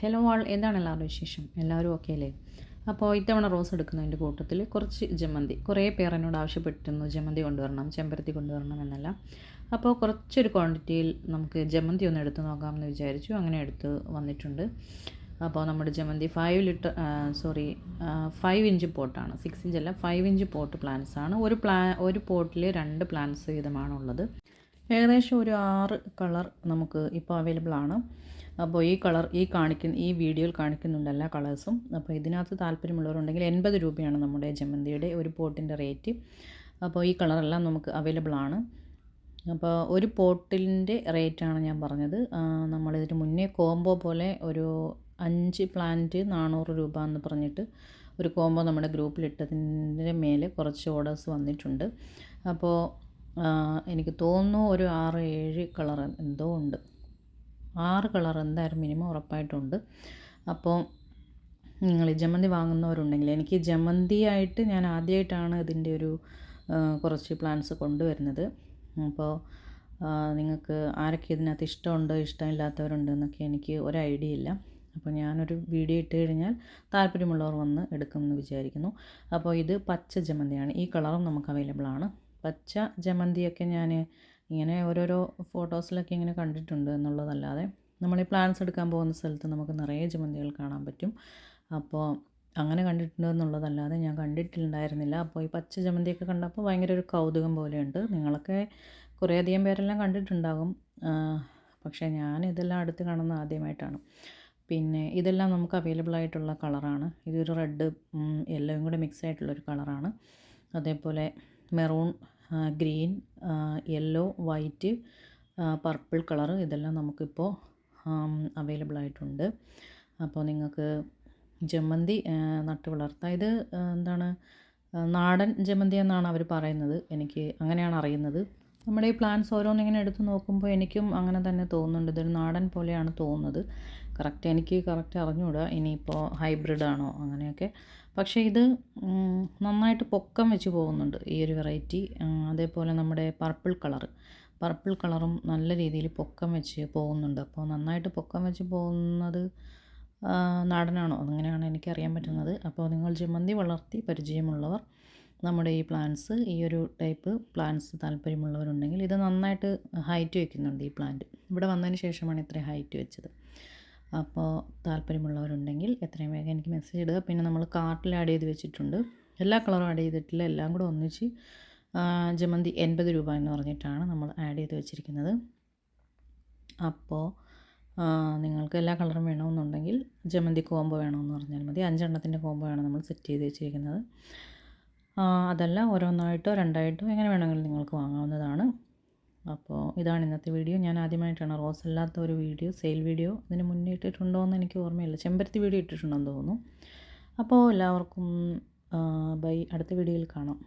Hello ആൾ എന്താണ് എല്ലാവരുടെ വിശേഷം? എല്ലാവരും ഓക്കെ അല്ലേ? അപ്പോൾ ഇത്തവണ റോസ് എടുക്കുന്നതിന്റെ കൂട്ടത്തിൽ കുറച്ച് ജമന്തി കുറേ പേർ എന്നോട് ആവശ്യപ്പെട്ടിരുന്നു ജമന്തി കൊണ്ടുവരണം ചെമ്പരത്തി കൊണ്ടുവരണം എന്നല്ല. അപ്പോൾ കുറച്ചൊരു ക്വാണ്ടിറ്റിയിൽ നമുക്ക് ജമന്തി ഒന്ന് എടുത്ത് നോക്കാമെന്ന് വിചാരിച്ചു അങ്ങനെ എടുത്ത് വന്നിട്ടുണ്ട്. അപ്പോൾ നമ്മുടെ ജമന്തി five litre sorry five inch പോട്ടാണ്. Six inch അല്ല ഫൈവ് ഇഞ്ച് പോട്ട് പ്ലാന്റ്സ് ആണ്. ഒരു പ്ലാ ഒരു പോട്ടിൽ രണ്ട് പ്ലാന്റ്സ് വീതമാണുള്ളത്. ഏകദേശം ഒരു ആറ് കളർ നമുക്ക് ഇപ്പോൾ അവൈലബിൾ ആണ്. അപ്പോൾ ഈ കളർ ഈ കാണിക്കുന്ന ഈ വീഡിയോയിൽ കാണിക്കുന്നുണ്ട് എല്ലാ കളേഴ്സും. അപ്പോൾ ഇതിനകത്ത് താല്പര്യമുള്ളവരുണ്ടെങ്കിൽ എൺപത് രൂപയാണ് നമ്മുടെ ജമന്തിയുടെ ഒരു പോട്ടിന്റെ റേറ്റ്. അപ്പോൾ ഈ കളറെല്ലാം നമുക്ക് അവൈലബിൾ ആണ്. അപ്പോൾ ഒരു പോട്ടിന്റെ റേറ്റാണ് ഞാൻ പറഞ്ഞത്. നമ്മളിതിന് മുന്നേ കോംബോ പോലെ ഒരു അഞ്ച് പ്ലാന്റ് നാനൂറ് രൂപ എന്ന് പറഞ്ഞിട്ട് ഒരു കോംബോ നമ്മുടെ ഗ്രൂപ്പിലിട്ടതിന്റെ മേലെ കുറച്ച് ഓർഡേഴ്സ് വന്നിട്ടുണ്ട്. അപ്പോൾ എനിക്ക് തോന്നുന്നു ഒരു ആറ് ഏഴ് കളർ എന്തോ ഉണ്ട്. ആറ് കളർ എന്തായാലും മിനിമം ഉറപ്പായിട്ടുണ്ട്. അപ്പോൾ നിങ്ങൾ ജമന്തി വാങ്ങുന്നവരുണ്ടെങ്കിൽ എനിക്ക് ജമന്തി ആയിട്ട് ഞാൻ ആദ്യമായിട്ടാണ് ഇതിന്റെ ഒരു കുറച്ച് പ്ലാൻസ് കൊണ്ടുവരുന്നത്. അപ്പോൾ നിങ്ങൾക്ക് ആരൊക്കെ ഇതിനകത്ത് ഇഷ്ടമുണ്ട് ഇഷ്ടമില്ലാത്തവരുണ്ട് എന്നൊക്കെ എനിക്ക് ഒരു ഐഡിയ ഇല്ല. അപ്പോൾ ഞാനൊരു വീഡിയോ ഇട്ട് കഴിഞ്ഞാൽ താല്പര്യമുള്ളവർ വന്ന് എടുക്കുമെന്ന് വിചാരിക്കുന്നു. അപ്പോൾ ഇത് പച്ച ജമന്തിയാണ്. ഈ കളറും നമുക്ക് അവൈലബിൾ ആണ്. പച്ച ജമന്തിയൊക്കെ ഞാൻ ഇങ്ങനെ ഓരോരോ ഫോട്ടോസിലൊക്കെ ഇങ്ങനെ കണ്ടിട്ടുണ്ട് എന്നുള്ളതല്ലാതെ നമ്മൾ ഈ പ്ലാൻസ് എടുക്കാൻ പോകുന്ന സ്ഥലത്ത് നമുക്ക് നിറയെ ജമന്തികൾ കാണാൻ പറ്റും. അപ്പോൾ അങ്ങനെ കണ്ടിട്ടുണ്ട് എന്നുള്ളതല്ലാതെ ഞാൻ കണ്ടിട്ടുണ്ടായിരുന്നില്ല. അപ്പോൾ ഈ പച്ച ജമന്തിയൊക്കെ കണ്ടപ്പോൾ ഭയങ്കര ഒരു കൗതുകം പോലെയുണ്ട്. നിങ്ങളൊക്കെ കുറേയധികം പേരെല്ലാം കണ്ടിട്ടുണ്ടാകും. പക്ഷേ ഞാൻ ഇതെല്ലാം അടുത്ത് കാണുന്ന ആദ്യമായിട്ടാണ്. പിന്നെ ഇതെല്ലാം നമുക്ക് അവൈലബിൾ ആയിട്ടുള്ള കളറാണ് ഇതൊരു റെഡ് യെല്ലോയും കൂടെ മിക്സ് ആയിട്ടുള്ളൊരു കളറാണ് അതേപോലെ maroon green yellow white purple colour ഇതെല്ലാം നമുക്കിപ്പോൾ അവൈലബിൾ ആയിട്ടുണ്ട്. അപ്പോൾ നിങ്ങൾക്ക് ജമന്തി നട്ട് വളർത്താം. ഇത് എന്താണ് നാടൻ ജമന്തി എന്നാണ് അവർ പറയുന്നത്. എനിക്ക് അങ്ങനെയാണ് അറിയുന്നത്. നമ്മുടെ ഈ പ്ലാന്റ്സ് ഓരോന്നിങ്ങനെ എടുത്ത് നോക്കുമ്പോൾ എനിക്കും അങ്ങനെ തന്നെ തോന്നുന്നുണ്ട്. ഇതൊരു നാടൻ പോലെയാണ് തോന്നുന്നത്. കറക്റ്റ് എനിക്ക് കറക്റ്റ് അറിഞ്ഞുകൂടാ ഇനിയിപ്പോൾ ഹൈബ്രിഡ് ആണോ അങ്ങനെയൊക്കെ. പക്ഷേ ഇത് നന്നായിട്ട് പൊക്കം വെച്ച് പോകുന്നുണ്ട് ഈ ഒരു വെറൈറ്റി അതേപോലെ നമ്മുടെ പർപ്പിൾ കളറ് പർപ്പിൾ കളറും നല്ല രീതിയിൽ പൊക്കം വെച്ച് പോകുന്നുണ്ട്. അപ്പോൾ നന്നായിട്ട് പൊക്കം വെച്ച് പോകുന്നത് നാടനാണോ? അങ്ങനെയാണ് എനിക്കറിയാൻ പറ്റുന്നത്. അപ്പോൾ നിങ്ങൾ ജമന്തി വളർത്തി പരിചയമുള്ളവർ നമ്മുടെ ഈ പ്ലാന്റ്സ് ഈ ഒരു ടൈപ്പ് പ്ലാന്റ്സ് താല്പര്യമുള്ളവരുണ്ടെങ്കിൽ ഇത് നന്നായിട്ട് ഹൈറ്റ് വയ്ക്കുന്നുണ്ട് ഈ പ്ലാന്റ് ഇവിടെ വന്നതിന് ശേഷമാണ് ഇത്രയും ഹൈറ്റ് വെച്ചത്. അപ്പോൾ താല്പര്യമുള്ളവരുണ്ടെങ്കിൽ എത്രയും വേഗം എനിക്ക് മെസ്സേജ് ഇടുക. പിന്നെ നമ്മൾ കാർട്ടിൽ ആഡ് ചെയ്ത് വെച്ചിട്ടുണ്ട്. എല്ലാ കളറും ആഡ് ചെയ്തിട്ടില്ല. എല്ലാം കൂടെ ഒന്നിച്ച് ജമന്തി എൺപത് രൂപ എന്ന് പറഞ്ഞിട്ടാണ് നമ്മൾ ആഡ് ചെയ്ത് വെച്ചിരിക്കുന്നത്. അപ്പോൾ നിങ്ങൾക്ക് എല്ലാ കളറും വേണമെന്നുണ്ടെങ്കിൽ ജമന്തി കോംബോ വേണമെന്ന് പറഞ്ഞാൽ മതി. അഞ്ചെണ്ണത്തിന്റെ കോംബോ ആണ് നമ്മൾ സെറ്റ് ചെയ്ത് വെച്ചിരിക്കുന്നത്. അതല്ല ഓരോന്നായിട്ടോ രണ്ടായിട്ടോ എങ്ങനെ വേണമെങ്കിലും നിങ്ങൾക്ക് വാങ്ങാവുന്നതാണ്. അപ്പോൾ ഇതാണ് ഇന്നത്തെ വീഡിയോ. ഞാൻ ആദ്യമായിട്ടാണ് റോസ് അല്ലാത്ത ഒരു വീഡിയോ സെയിൽ വീഡിയോ ഇതിന് മുന്നേ ഇട്ടിട്ടുണ്ടോ എന്ന് എനിക്ക് ഓർമ്മയില്ല. ചെമ്പരത്തി വീഡിയോ ഇട്ടിട്ടുണ്ടെന്ന് തോന്നുന്നു. അപ്പോൾ എല്ലാവർക്കും ബൈ. അടുത്ത വീഡിയോയിൽ കാണാം.